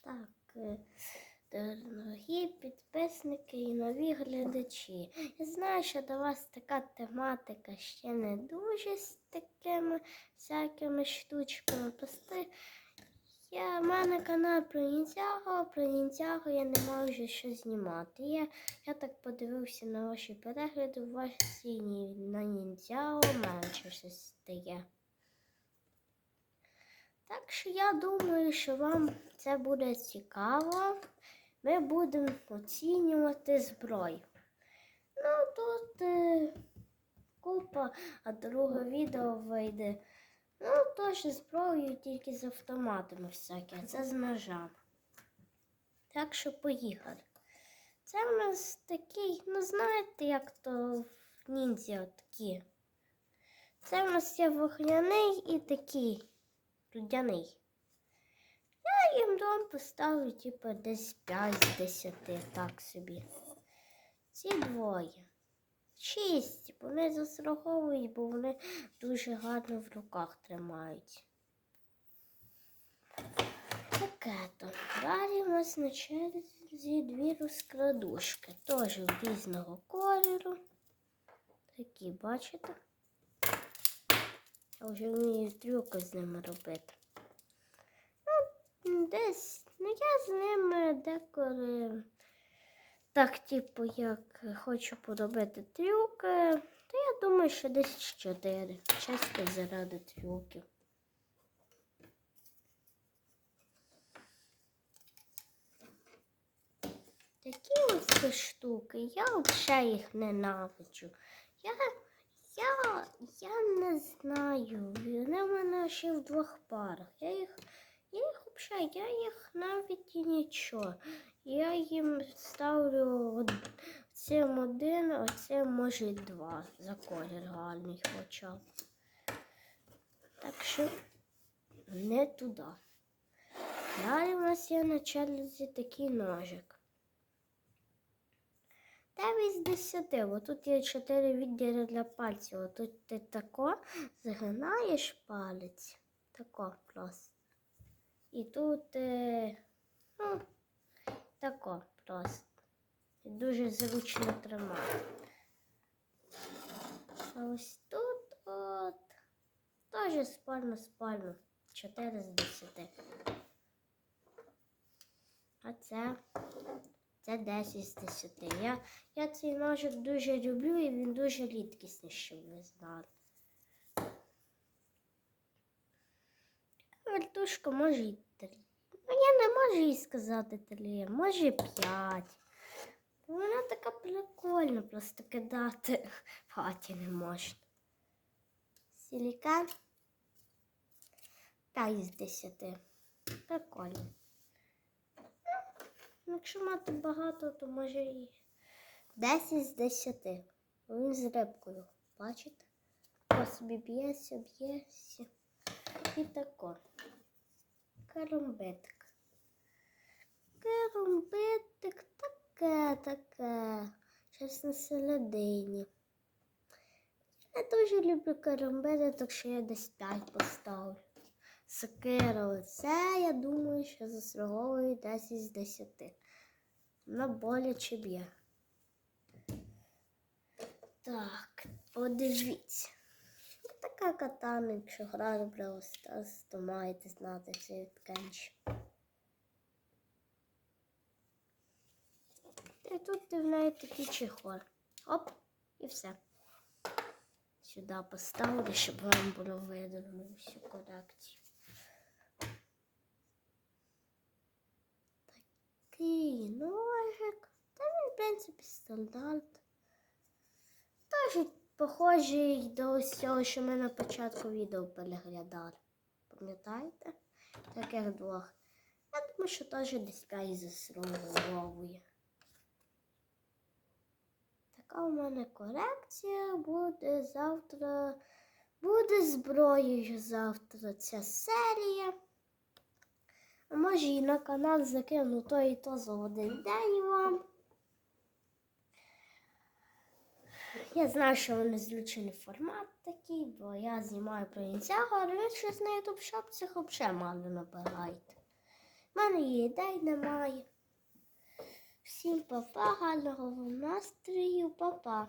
Так, е, дорогі підписники і нові глядачі. Я знаю, що до вас така тематика ще не дуже з такими всякими штучками. Просто я, в мене канал про ніндзяго, про ніндзяго я не маю вже що знімати. Я, я так подивився на ваші перегляди, у вас всі на ніндзяго менше щось стає. Так що я думаю, що вам це буде цікаво. Ми будемо оцінювати зброю. Ну, тут е, купа, а друге відео вийде. Ну, теж зброю тільки з автоматами всякі, а це з ножами. Так що поїхали. Це в нас такий, ну знаєте, як то в ніндзя такі. Це в нас є вогняний і такий людяний. Їм дом поставлю, типу, десь 5 з 10, так собі. Ці двоє. Шість. Вони застраховують, бо вони дуже гарно в руках тримають. Таке то. Далі у нас на черзі дві розкладушки. Теж різного кольору. Такі, бачите? Я вже вмію трюки з ними робити. Десь, ну я з ними деколи так, типу, як хочу поробити трюки, то я думаю, що десь чотири. Чисто заради трюків. Такі ось штуки, я взагалі їх ненавиджу. Я, я, я не знаю. Вони в мене ще в двох парах. Я їх, я їх взагалі, я їх навіть і нічого. Я їм ставлю цим один, а цим може два за колір гарний хоча. Так що не туди. Далі у нас є на черзі такий ножик. 9 з 10, бо тут є 4 відділи для пальців. Тут ти тако згинаєш палець. Тако просто. І тут е, ну, тако просто. Дуже зручно тримати. А ось тут от теж спально спально. 4 з 10. А це це 10 з 10. Я, я цей ножик дуже люблю і він дуже рідкісний, щоб ви знали. Вертушка може й 3. Ну, я не можу їй сказати 3, може 5. Вона така прикольна, просто кидати в хаті не можна. Сілікан 5 з 10. Прикольно. Ну, Якщо мати багато, то може і 10 з 10. Він з рибкою. Бачите? Ось собі б'ється, б'ється. І тако. Карамбитик. Карамбитик таке, таке. Щось на середині. Я дуже люблю карамбити, так що я десь 5 поставлю. Сокира, оце, я думаю, що заслуговує 10 з 10. Вона боляче б'є. Так, подивіться. Така катана, якщо грати в Brawl то маєте знати цей тканч. І тут ти в неї такий чехол. Оп, і все. Сюди поставлю, щоб вам було видно всю колекцію. Такий ножик. Та він, в принципі, стандарт. Теж похожий до всього, що ми на початку відео переглядали. Пам'ятаєте? Таких двох. Я думаю, що теж десь 5 заслуговує. Така у мене колекція буде завтра. Буде зброєю завтра ця серія. А може і на канал закину то і то за один день вам. Я знаю, що вони злючений формат такий, бо я знімаю про інцяго, але ви щось на YouTube шапцях взагалі мало набираєте. У мене її ідей немає. Всім папа, гарного настрою, папа.